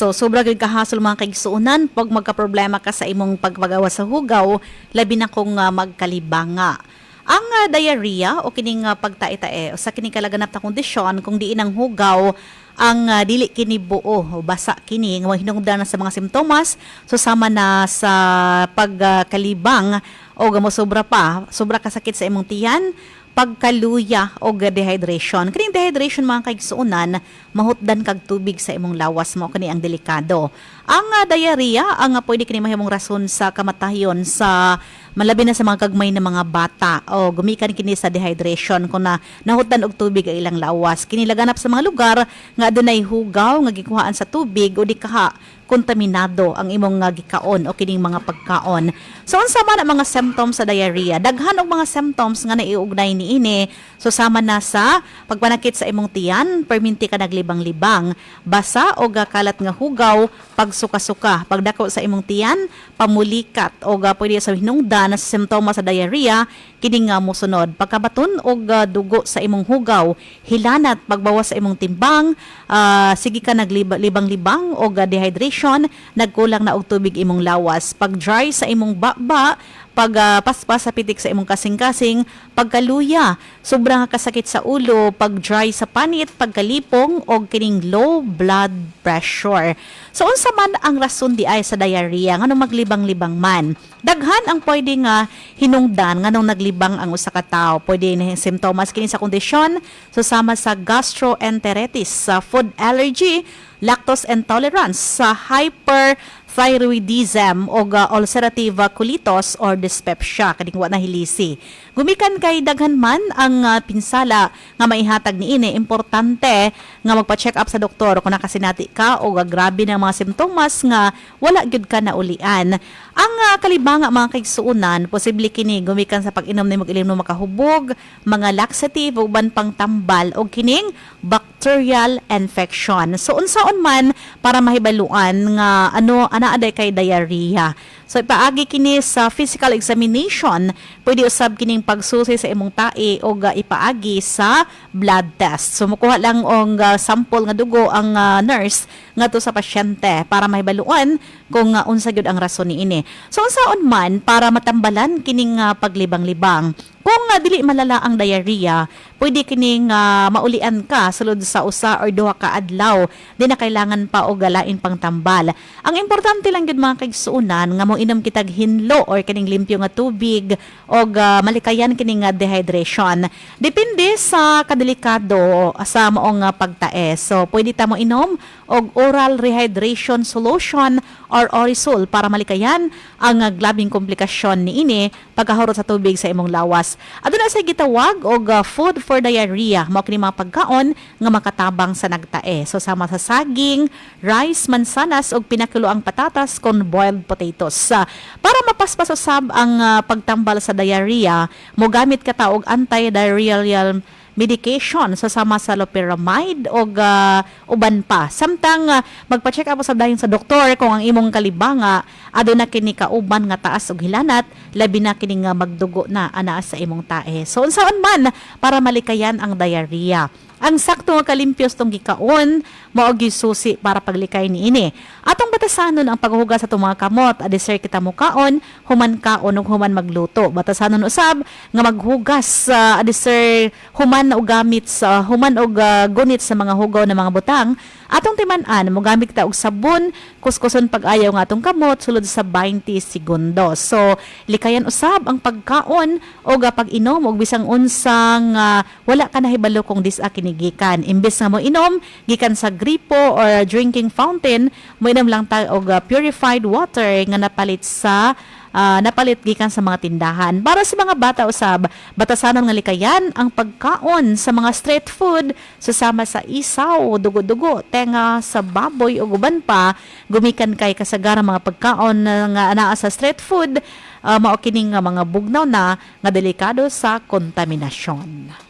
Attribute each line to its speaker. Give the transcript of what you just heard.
Speaker 1: So, sobra gid kahasol mga kaigsuonan pag magka-problema ka sa imong pagpagawa sa hugaw, labi na kung uh, magkalibanga. Ang uh, diarrhea o kining uh, pagtae-tae o sa kining kalaganap na kondisyon kung diin ang hugaw ang uh, dili kini buo o basa kini nga hinungdan na sa mga simptomas. Susama na sa pagkalibang o gamo sobra pa. Sobra kasakit sa imong tiyan pagkaluya o dehydration. Kining dehydration mga kaigsuonan, mahutdan kag tubig sa imong lawas mo kani ang delikado. Ang uh, diarrhea ang uh, pwede kini mahimong rason sa kamatayon sa malabi na sa mga kagmay na mga bata o gumikan kini sa dehydration kung na nahutdan og tubig ang ilang lawas. Kini laganap sa mga lugar nga adunay hugaw nga gikuhaan sa tubig o di kaha kontaminado ang imong gikaon o kining mga pagkaon. So unsa man ang mga symptoms sa diarrhea? Daghan og mga symptoms nga naiugnay niini. So sama na sa pagpanakit sa imong tiyan, perminti ka naglibang-libang, basa o kalat nga hugaw, pagsuka-suka, pagdako sa imong tiyan, pamulikat o ga pwede sa hinungdan na symptoms sa diarrhea, kini nga mosunod. Pagkabaton og uh, dugo sa imong hugaw, hilanat pagbawas sa imong timbang, uh, sige ka naglibang-libang o uh, dehydration, nagkulang na og tubig imong lawas. Pag dry sa imong baba, pag uh, paspas sa pitik sa imong kasing-kasing, pagkaluya, sobrang kasakit sa ulo, pag dry sa panit, pagkalipong o kining low blood pressure. So unsa man ang rason di ay sa diarrhea nganong maglibang-libang man? Daghan ang pwede nga hinungdan nganong naglibang ang usa ka tawo. Pwede ni simptomas kini sa kondisyon susama sa gastroenteritis, sa food allergy, lactose intolerance, sa hyperthyroidism o uh, ulcerative colitis or dyspepsia kaning wa na hilisi. Gumikan kay daghan man ang uh, pinsala nga maihatag niini importante nga magpa-check up sa doktor kung nakasinati ka o uh, grabe na mga simptomas nga wala gyud ka na ulian. Ang uh, kalibanga mga kaigsuonan, posible kini gumikan sa pag-inom ni mag-ilim no makahubog, mga laxative uban pang tambal o kining bacterial infection. So unsaon man para mahibaluan nga ano ana aday kay diarrhea. So ipaagi kini sa physical examination, pwede usab kining pagsusi sa imong tae o uh, ipaagi sa blood test. So mukuha lang og uh, sample nga dugo ang uh, nurse ngadto sa pasyente para mahibaluan kung uh, unsa gyud ang rason niini. So unsaon man para matambalan kining uh, paglibang-libang kung uh, dili malala ang diarrhea, pwede kining uh, maulian ka sulod sa usa or duha ka adlaw. Di na kailangan pa og galain pang tambal. Ang importante lang gyud mga kaigsuonan nga mo inom kitag hinlo or kining limpyo nga tubig og uh, malikayan kining uh, dehydration. Depende sa kadelikado sa maong uh, pagtae. So pwede ta mo inom og oral rehydration solution or orisol para malikayan ang uh, glabing komplikasyon niini pagkahurot sa tubig sa imong lawas. Aduna sa gitawag og uh, food for diarrhea mao kini mga pagkaon nga makatabang sa nagtae. So sama sa saging, rice, mansanas ug pinakuloang patatas kon boiled potatoes. Uh, para mapaspas usab ang uh, pagtambal sa diarrhea, mo gamit ka ta og anti-diarrheal medication sa sama sa loperamide o uh, uban pa. Samtang uh, magpa-check up sa dayon sa doktor kung ang imong kalibanga aduna kini kauban nga taas og hilanat, labi na kini nga magdugo na ana sa imong tae. So unsaon man para malikayan ang diarrhea. Ang sakto nga kalimpios tong gikaon mao susi para paglikay niini. Atong batasanon ang paghugas sa mga kamot, adisir kita mukaon, human kaon ug human magluto. Batasanon usab nga maghugas uh, adisir human og gamit sa human og uh, gunit sa mga hugaw ng mga butang. Atong timan-an mo gamit ta og sabon, kuskuson pag-ayaw nga atong kamot sulod sa 20 segundos. So likayan usab ang pagkaon o pag-inom og bisang unsang uh, wala ka nahibalo kung dis kinigikan. Imbes nga mo inom gikan sa gripo or drinking fountain, mo inom lang ta og uh, purified water nga napalit sa uh, napalit gikan sa mga tindahan. Para sa mga bata usab, batasanan nga likayan ang pagkaon sa mga street food susama sa isaw, dugo-dugo, tenga sa baboy o guban pa, gumikan kay kasagaran mga pagkaon nga anaa sa street food, uh, mao nga mga bugnaw na nga delikado sa kontaminasyon.